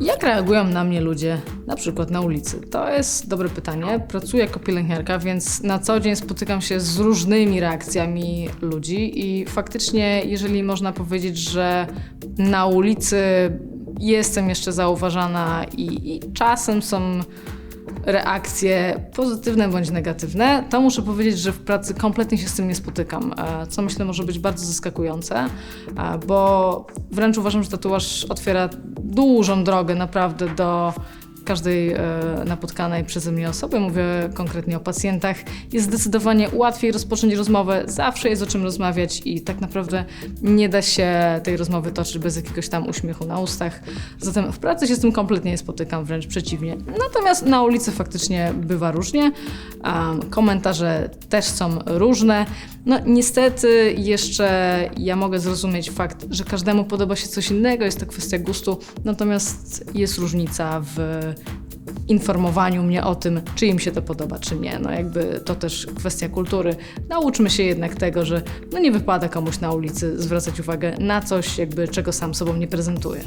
Jak reagują na mnie ludzie, na przykład na ulicy? To jest dobre pytanie. Pracuję jako pielęgniarka, więc na co dzień spotykam się z różnymi reakcjami ludzi i faktycznie, jeżeli można powiedzieć, że na ulicy jestem jeszcze zauważana i, i czasem są reakcje pozytywne bądź negatywne, to muszę powiedzieć, że w pracy kompletnie się z tym nie spotykam, e, co myślę może być bardzo zaskakujące, e, bo wręcz uważam, że tatuaż otwiera dużą drogę naprawdę do każdej e, napotkanej przeze mnie osoby, mówię konkretnie o pacjentach, jest zdecydowanie łatwiej rozpocząć rozmowę, zawsze jest o czym rozmawiać i tak naprawdę nie da się tej rozmowy toczyć bez jakiegoś tam uśmiechu na ustach. Zatem w pracy się z tym kompletnie nie spotykam, wręcz przeciwnie. Natomiast na ulicy faktycznie bywa różnie, komentarze też są różne. No niestety jeszcze ja mogę zrozumieć fakt, że każdemu podoba się coś innego, jest to kwestia gustu, natomiast jest różnica w informowaniu mnie o tym, czy im się to podoba, czy nie. No jakby to też kwestia kultury. Nauczmy się jednak tego, że no nie wypada komuś na ulicy zwracać uwagę na coś, jakby czego sam sobą nie prezentuje.